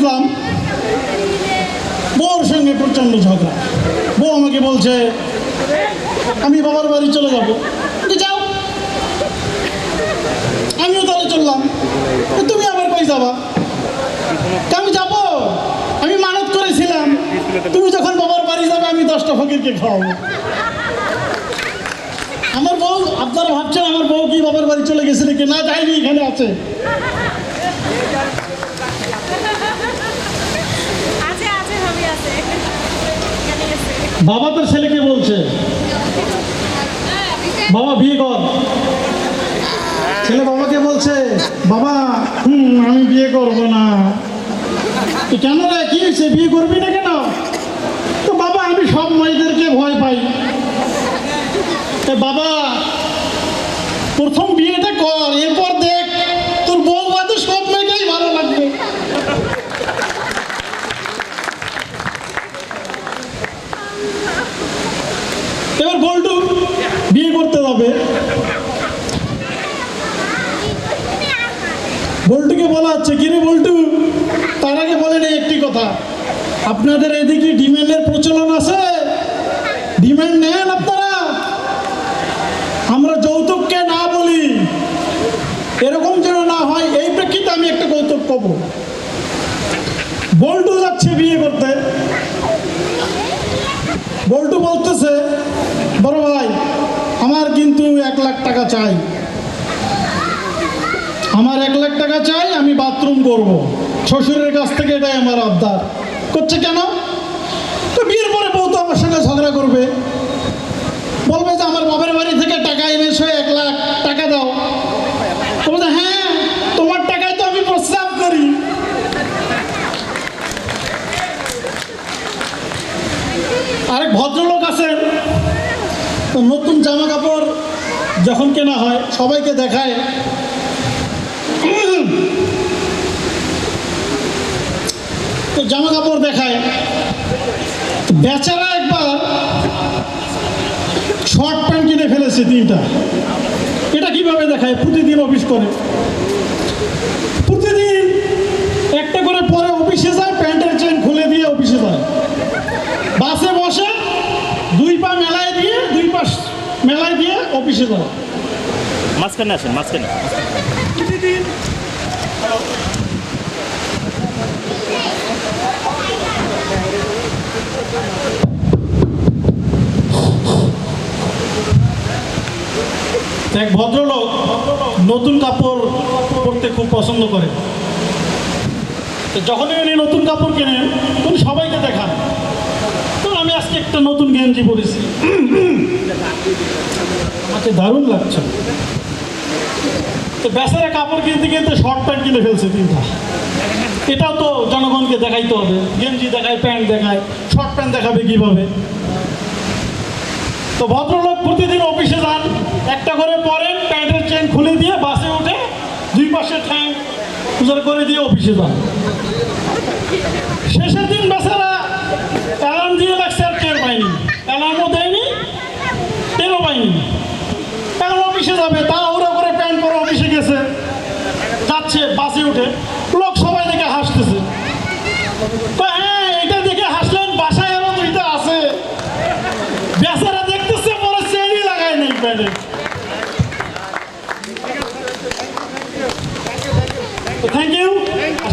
উঠলাম বউর সঙ্গে প্রচণ্ড ঝগড়া। বউ আমাকে বলছে, আমি বাবার বাড়ি চলে যাব। যাও। আমিও তাহলে চললাম। তুমি আবার কই যাবা? আমি যাব। আমি মানত করেছিলাম। তুমি যখন বাবার বাড়ি যাবে, আমি দশটা ফকিরকে খাওয়াবো। আমার বউ, আপনারা ভাবছেন আমার বউ কি বাবার বাড়ি চলে গেছে নাকি? না, যায়নি, এখানে আছে আছে ভাবি আছে এখানে গেছে বাবা তার ছেলেকে বলছে। বাবা, বিয়ে কর। ছেলে বাবাকে বলছে, বাবা, হুম, আমি বিয়ে করব না। কেন রে, কি হয়েছে? বিয়ে করবি না কেন? তো বাবা, আমি সব মেয়েদেরকে ভয় পাই। বাবা প্রথম বিয়েটা কর এরপর দেখ তোর বউ বাদে সব মেয়েকেই ভালো লাগবে এবার বল্টু বিয়ে করতে যাবে বল্টুকে বলা হচ্ছে। কিরে বল্টু? তার আগে বলেন একটি কথা। আপনাদের এদিকে ডিমান্ডের প্রচলন আছে? ডিমান্ড নেন আপনারা। আমরা যৌতুককে না বলি। এরকম যেন না হয়, এই প্রেক্ষিতে আমি একটা কৌতুক কব বল্টু যাচ্ছে বিয়ে করতে। বল্টু বলতেছে বড় ভাই আমার কিন্তু এক লাখ টাকা চাই। আমার এক লাখ টাকা চাই, আমি বাথরুম করব। শ্বশুরের কাছ থেকে এটাই আমার আবদার। করছে কেন? তো বিয়ের পরে বউ তো আমার সঙ্গে ঝগড়া করবে। বলবে যে আমার বাবার বাড়ি থেকে টাকা এনেছো এক লাখ টাকা দাও। তো বলছে হ্যাঁ তোমার টাকায় তো আমি প্রস্তাব করি। আরেক ভদ্রলোক আছেন নতুন জামা কাপড় যখন কেনা হয়, সবাইকে দেখায়। তো জামা কাপড় দেখায় বেচারা একবার শর্ট প্যান্ট কিনে ফেলেছে তিনটা। এটা কীভাবে দেখায়? প্রতিদিন অফিস করে। প্রতিদিন একটা করে পরে অফিসে যায় প্যান্টের চেন খুলে দিয়ে অফিসে যায় বাসে বসে দুই পা মেলায় দিয়ে দুই পা মেলায় মাঝখানে আসেন মাঝখানে। প্রতিদিন এক ভদ্রলোক নতুন কাপড় পরতে খুব পছন্দ করে। তো যখনই উনি নতুন কাপড় কেনেন উনি সবাইকে দেখান। তো আমি আজকে একটা নতুন গেঞ্জি পরেছি। আমাকে দারুণ লাগছে। তো বেচারা কাপড় কিনতে কিনতে শর্ট প্যান্ট কিনে ফেলছে তিনটা। এটাও তো জনগণকে দেখাইতে হবে। গেঞ্জি দেখায়, প্যান্ট দেখায় শর্ট প্যান্ট দেখাবে কীভাবে? তো ভদ্রলোক প্রতিদিন অফিসে যান, একটা করে পরেন, প্যান্টের চেন খুলে দিয়ে বাসে উঠে দুই পাশে ঠ্যাং করে দিয়ে অফিসে যান। শেষের দিন বেচারা অ্যালার্ম দিয়ে লাগছে আর টের পাইনি অ্যালার্মও দেয়নি টেরও পাইনি এখন অফিসে যাবে তা ওর করে প্যান্ট পরে অফিসে গেছে। যাচ্ছে, বাসে উঠে। লোক সবাই দেখে হাসতেছে। তো হ্যাঁ এটা দেখে হাসলেন, বাসায় আছে। লাগায় নেই